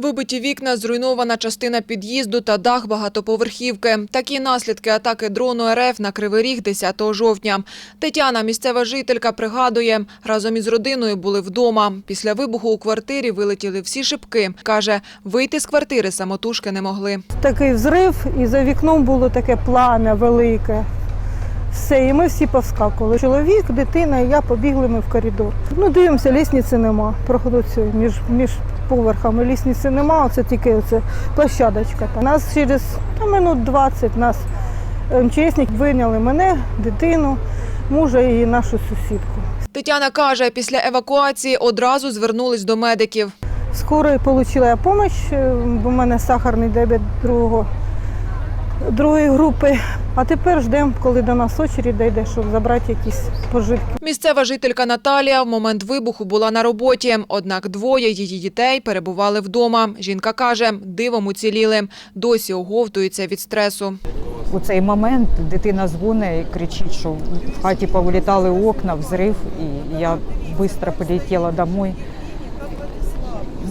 Вибиті вікна, зруйнована частина під'їзду та дах багатоповерхівки. Такі наслідки атаки дрону РФ на Кривий Ріг 10 жовтня. Тетяна, місцева жителька, пригадує, разом із родиною були вдома. Після вибуху у квартирі вилетіли всі шибки. Каже, вийти з квартири самотужки не могли. Такий взрив, і за вікном було таке пламя велике. Все, і ми всі повскакували. Чоловік, дитина, і я побігли ми в коридор. Ну, дивимося, лісниці нема. Проходу між, між поверхами лісниці немає, це тільки оце площадочка. Та Нас через та, минут 20 нас МЧСник вийняли мене, дитину, мужа і нашу сусідку. Тетяна каже, після евакуації одразу звернулись до медиків. Скоро отримала я допомогу, бо в мене сахарний дебет другого, другої групи. А тепер ждемо, коли до нас очередь дійде, щоб забрати якісь пожитки. Місцева жителька Наталія в момент вибуху була на роботі, однак двоє її дітей перебували вдома. Жінка каже, дивом уціліли. Досі оговтується від стресу. У цей момент дитина дзвонить і кричить, що в хаті повилітали окна, взрив, і я швидко полетіла домой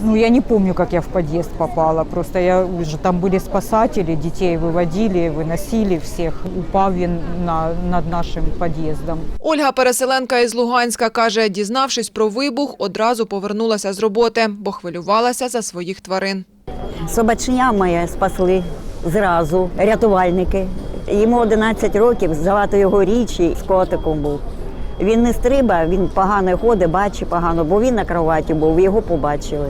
Ну, я не помню, как я в подъезд попала. Просто я уже там были спасатели, детей выводили, выносили всех. Упав він на, над нашим під'їздом. Ольга Переселенка із Луганська каже, дізнавшись про вибух, одразу повернулася з роботи, бо хвилювалася за своїх тварин. Собачня моє спасли зразу рятувальники. Йому 11 років, звати його річі, з котиком був. Він не стриба, він погано ходить, бачить погано, бо він на кроваті був, його побачили.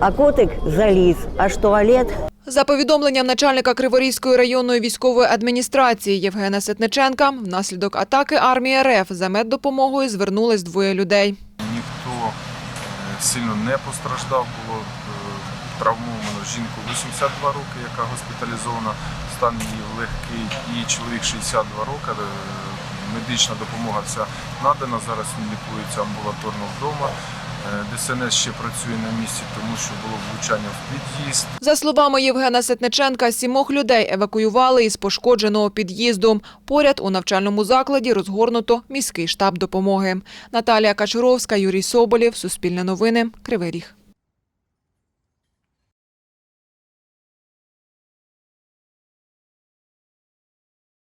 А котик заліз, аж туалет За повідомленням начальника Криворізької районної військової адміністрації Євгена Сетниченка, внаслідок атаки армії РФ за меддопомогою звернулись двоє людей. ніхто е, сильно не постраждав. Було е, травмовано жінку 82 роки, яка госпіталізована, стан її легкий, і чоловік 62 роки. Е, Медична допомога вся надана. Зараз він лікується амбулаторно вдома. Е, ДСНС ще працює на місці, тому що було влучання в під'їзд. За словами Євгена Сетниченка, сімох людей евакуювали із пошкодженого під'їзду. Поряд у навчальному закладі розгорнуто міський штаб допомоги. Наталія Качуровська, Юрій Соболєв, Суспільне новини, Кривий Ріг.